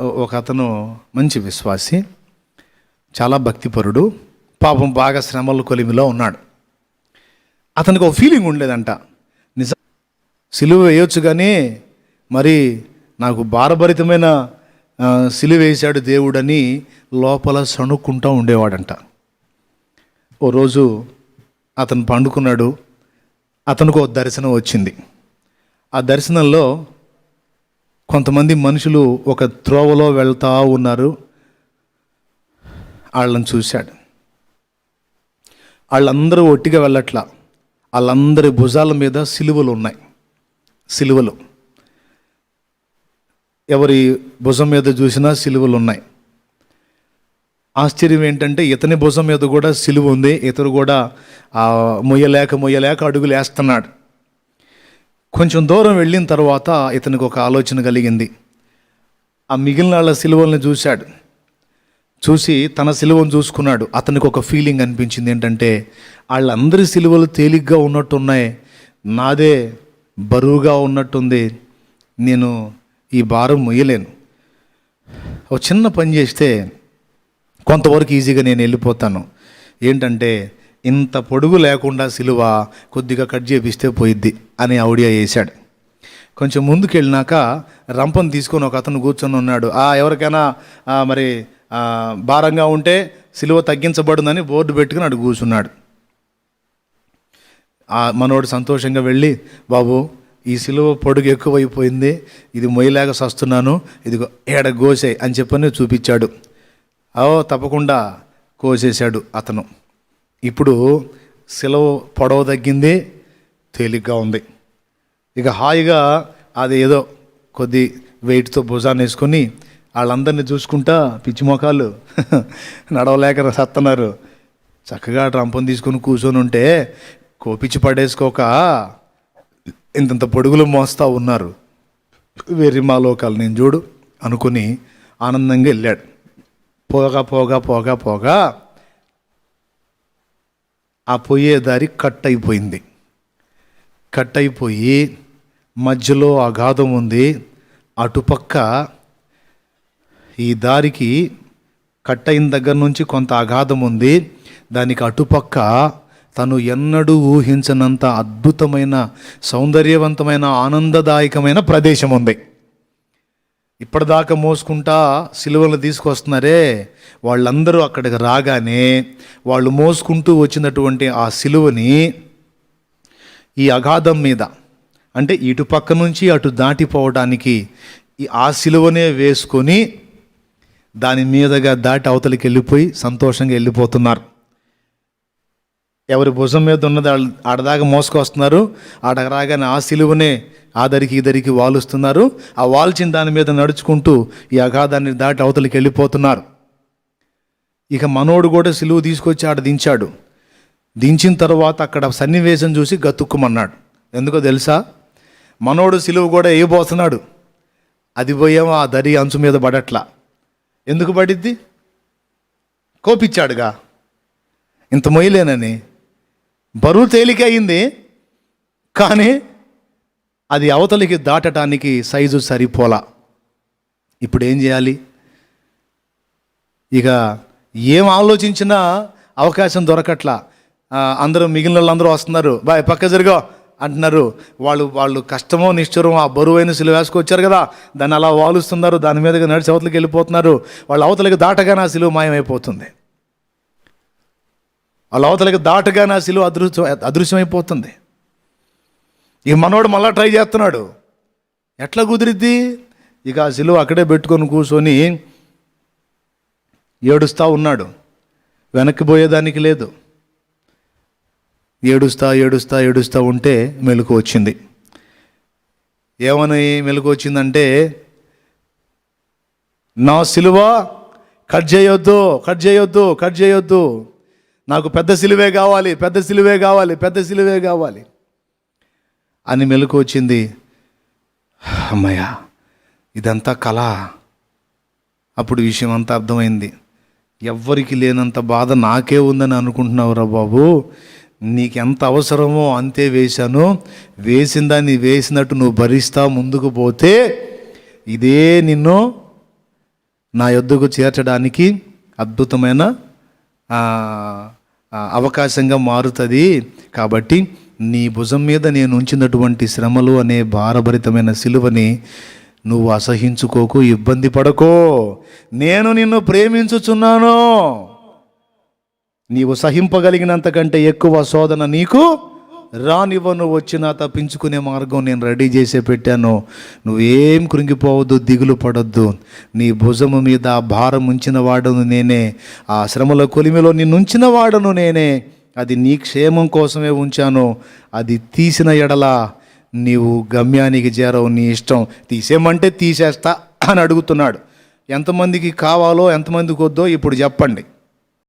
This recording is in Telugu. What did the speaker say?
ఒక అతను మంచి విశ్వాసి చాలా భక్తిపరుడు పాపం బాగా శ్రమల కొలిమిలో ఉన్నాడు. అతనికి ఒక ఫీలింగ్ ఉండేదంట నిజం సిలువ వేయొచ్చు కానీ మరి నాకు భారభరితమైన సిలువ వేశాడు దేవుడని లోపల సణుక్కుంటూ ఉండేవాడంట. ఓ రోజు అతను పండుకున్నాడు. అతనికి ఒక దర్శనం వచ్చింది. ఆ దర్శనంలో కొంతమంది మనుషులు ఒక త్రోవలో వెళ్తా ఉన్నారు. వాళ్ళని చూశాడు. వాళ్ళందరూ ఒట్టిగా వెళ్ళట్లా. వాళ్ళందరి భుజాల మీద సిలువలు ఉన్నాయి. సిలువలు. ఎవరి భుజం మీద చూసినా సిలువలు ఉన్నాయి. ఆశ్చర్యం ఏంటంటే ఇతని భుజం మీద కూడా సిలువ ఉంది. ఇతరు కూడా మొయ్యలేక మొయ్యలేక అడుగులు వేస్తున్నాడు. కొంచెం దూరం వెళ్ళిన తర్వాత ఇతనికి ఒక ఆలోచన కలిగింది. ఆ మిగిలిన వాళ్ళ సిలువల్ని చూశాడు. చూసి తన సిలువను చూసుకున్నాడు. అతనికి ఒక ఫీలింగ్ అనిపించింది ఏంటంటే వాళ్ళందరి సిలువలు తేలిగ్గా ఉన్నట్టున్నాయి. నాదే బరువుగా ఉన్నట్టుంది. నేను ఈ భారం మొయ్యలేను. ఒక చిన్న పని చేస్తే కొంతవరకు ఈజీగా నేను వెళ్ళిపోతాను. ఏంటంటే ఇంత పొడుగు లేకుండా సిలువ కొద్దిగా కట్ చేపిస్తే పోయిద్ది అని ఐడియా వేశాడు కొంచెం ముందుకెళ్ళినాక రంపం తీసుకొని ఒక అతను కూర్చొని ఉన్నాడు. ఆ ఎవరికైనా మరి భారంగా ఉంటే సిలువ తగ్గించబడుందని బోర్డు పెట్టుకుని అటు కూర్చున్నాడు. ఆ మనోడు సంతోషంగా వెళ్ళి బాబు ఈ సిలువ పొడుగు ఎక్కువైపోయింది. ఇది మొయ్యలేక సస్తున్నాను. ఇదిగో ఏడ గోసే అని చెప్పని చూపించాడు. ఓ తప్పకుండా కోసేశాడు అతను. ఇప్పుడు సెలవు పొడవ తగ్గింది తేలిగ్గా ఉంది. ఇక హాయిగా అది ఏదో కొద్ది వెయిట్తో భుజాన్ని వేసుకొని వాళ్ళందరినీ చూసుకుంటా పిచ్చి మొఖాలు నడవలేక సత్తన్నారు. చక్కగా ట్రంపం తీసుకొని కూర్చొని ఉంటే కోపిచ్చి పడేసుకోక ఇంతంత పొడుగులు మోస్తా ఉన్నారు. వెర్రి మా లోకాలు నేను చూడు అనుకుని ఆనందంగా వెళ్ళాడు. పోగా పోగా పోగా పోగా ఆ పోయే దారి కట్ అయిపోయింది కట్ అయిపోయి మధ్యలో అగాధం ఉంది. అటుపక్క ఈ దారికి కట్ అయిన దగ్గర నుంచి కొంత అగాధం ఉంది. దానికి అటుపక్క తను ఎన్నడూ ఊహించనంత అద్భుతమైన సౌందర్యవంతమైన ఆనందదాయకమైన ప్రదేశం ఉంది. ఇప్పటిదాకా మోసుకుంటా సిలువలు తీసుకొస్తున్నారే వాళ్ళందరూ అక్కడికి రాగానే వాళ్ళు మోసుకుంటూ వచ్చినటువంటి ఆ సిలువని ఈ అగాధం మీద అంటే ఇటు పక్క నుంచి అటు దాటిపోవడానికి ఈ ఆ సిలువనే వేసుకొని దాని మీదగా దాటి అవతలికి వెళ్ళిపోయి సంతోషంగా వెళ్ళిపోతున్నారు. ఎవరి భుజం మీద ఉన్నది వాళ్ళు ఆడదాకా మోసుకొస్తున్నారు. ఆడకు ఆ సిలువనే ఆ దరికి ఈ దరికి వాలుస్తున్నారు. ఆ వాల్చిన దాని మీద నడుచుకుంటూ ఈ అగాధాన్ని దాటి అవతలికి వెళ్ళిపోతున్నారు. ఇక మనోడు కూడా సిలువ తీసుకొచ్చి ఆడ దించాడు. దించిన తర్వాత అక్కడ సన్నివేశం చూసి గతుక్కుమన్నాడు. ఎందుకో తెలుసా? మనోడు సిలువ కూడా వేయబోతున్నాడు అది పోయేమో ఆ దరి అంచు మీద పడట్లా. ఎందుకు పడిద్ది? కోపించాడుగా ఇంత మొయ్యలేనని. బరువు తేలిక అయింది కానీ అది అవతలికి దాటడానికి సైజు సరిపోలా. ఇప్పుడు ఏం చేయాలి? ఇక ఏం ఆలోచించినా అవకాశం దొరకట్లా. అందరూ మిగిలిన వాళ్ళందరూ వస్తున్నారు. బాయ్ పక్క జరిగో అంటున్నారు. వాళ్ళు వాళ్ళు కష్టమో నిష్ఠురమో ఆ బరువైన సిలువ వేసుకొచ్చారు కదా. దాన్ని అలా వాలుస్తున్నారు. దాని మీదగా నడిచి అవతలకి వెళ్ళిపోతున్నారు. వాళ్ళు అవతలకి దాటగానే ఆ సిలువ మాయమైపోతుంది. వాళ్ళ అవతలకి దాటగా నా సిలువ అదృశ్యం అదృశ్యమైపోతుంది. ఈ మనోడు మళ్ళా ట్రై చేస్తున్నాడు. ఎట్లా కుదిరిద్ది? ఇక ఆ సిలువ అక్కడే పెట్టుకొని కూర్చొని ఏడుస్తా ఉన్నాడు. వెనక్కి పోయేదానికి లేదు. ఏడుస్తా ఏడుస్తా ఏడుస్తా ఉంటే మెలకు వచ్చింది. ఏమని మెలకు వచ్చిందంటే నా సిలువ కట్ చేయొద్దు కట్ చేయొద్దు కట్ చేయొద్దు. నాకు పెద్ద సిలువే కావాలి పెద్ద సిలువే కావాలి పెద్ద సిలువే కావాలి అని మెలకు వచ్చింది. అమ్మయ్య ఇదంతా కళ. అప్పుడు విషయం అంతా అర్థమైంది. ఎవ్వరికి లేనంత బాధ నాకే ఉందని అనుకుంటున్నావురా బాబు. నీకెంత అవసరమో అంతే వేశాను. వేసిన దాన్ని వేసినట్టు నువ్వు భరిస్తా ముందుకు పోతే ఇదే నిన్ను నా యొద్దకు చేర్చడానికి అద్భుతమైన అవకాశంగా మారుతుంది. కాబట్టి నీ భుజం మీద నేను ఉంచినటువంటి శ్రమలు అనే భారభరితమైన సిలువని నువ్వు అసహించుకోకు ఇబ్బంది పడకో. నేను నిన్ను ప్రేమించుచున్నాను. నీవు సహింపగలిగినంతకంటే ఎక్కువ శోధన నీకు రానివ్వను వచ్చినా తప్పించుకునే మార్గం నేను రెడీ చేసే పెట్టాను. నువ్వేం కృంగిపోవద్దు దిగులు పడొద్దు. నీ భుజము మీద ఆ భారం ఉంచిన వాడను నేనే. ఆ శ్రమల కొలిమిలో నిన్ను ఉంచిన వాడను నేనే. అది నీ క్షేమం కోసమే ఉంచాను. అది తీసిన ఎడల నీవు గమ్యానికి చేరవు నీ ఇష్టం. తీసేయమంటే తీసేస్తా అని అడుగుతున్నాడు. ఎంతమందికి కావాలో ఎంతమందికి వద్దో ఇప్పుడు చెప్పండి.